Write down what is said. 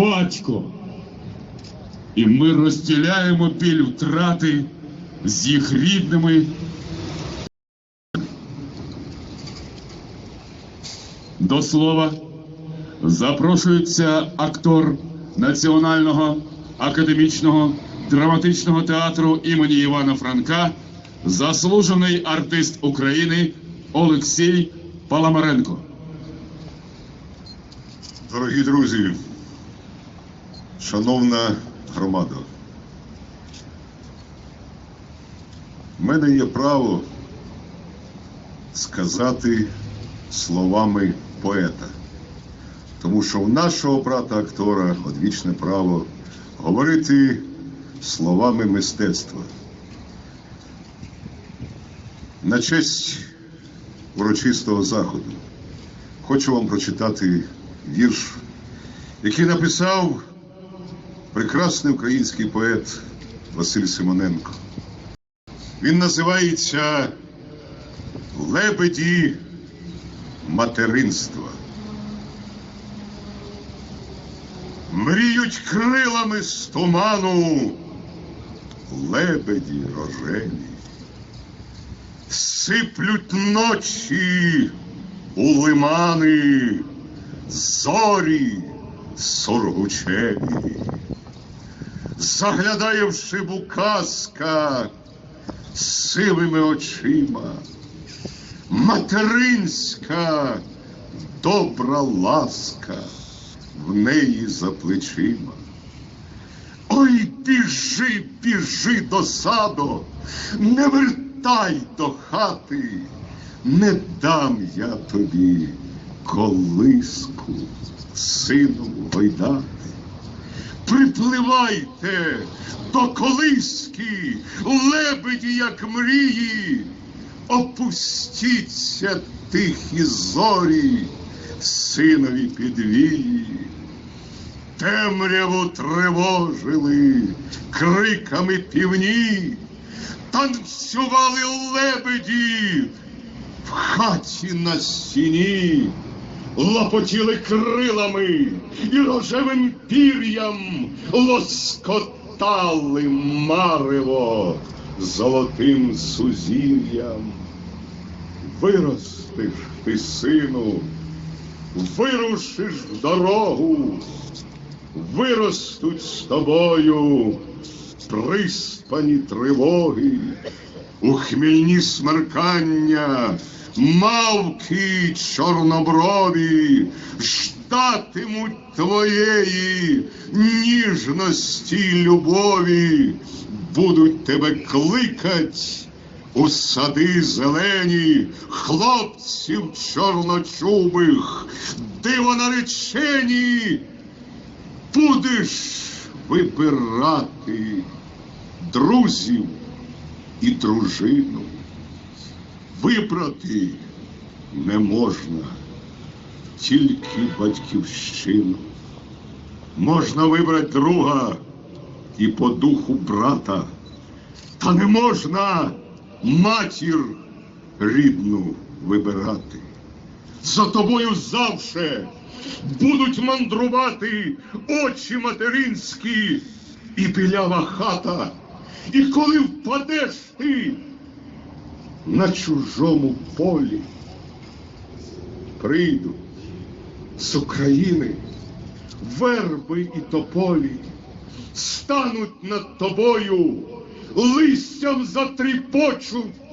батько. І ми розділяємо біль втрати з їх рідними. До слова запрошується актор Національного академічного драматичного театру імені Івана Франка, заслужений артист України Олексій Паламаренко. Дорогі друзі, шановна громада, в мене є право сказати словами поета, тому що у нашого брата актора одвічне право говорити словами мистецтва. На честь урочистого заходу хочу вам прочитати вірш, який написав прекрасний український поет Василь Симоненко. Він називається Лебеді материнства. Мріють крилами з туману лебеді рожеві, сиплють ночі у лимани зорі сургучеві. Заглядає в шибу казка сивими очима, материнська добра ласка в неї за плечима. Ой, біжи, біжи до саду, не вертай до хати, не дам я тобі колиску, сину гойдати. Припливайте до колиски, лебеді, як мрії, опустіться тихі зорі, синові підвії. Темряву тривожили криками півні, танцювали лебеді в хаті на стіні, лопотіли крилами і рожевим пір'ям лоскотали марево золотим сузір'ям. Виростеш ти, сину, вирушиш в дорогу, виростуть з тобою приспані тривоги, у хмільні смеркання, мавки чорноброві ждатимуть твоєї ніжності й любові, будуть тебе кликать. У сади зелені, хлопців чорночубих, диво наречені, будеш вибирати друзів і дружину. Вибрати не можна тільки батьківщину. Можна вибрати друга і по духу брата, та не можна матір рідну вибирати. За тобою завше будуть мандрувати очі материнські і білява хата. І коли впадеш ти на чужому полі, прийду з України верби і тополі, стануть над тобою, листям затріпочуть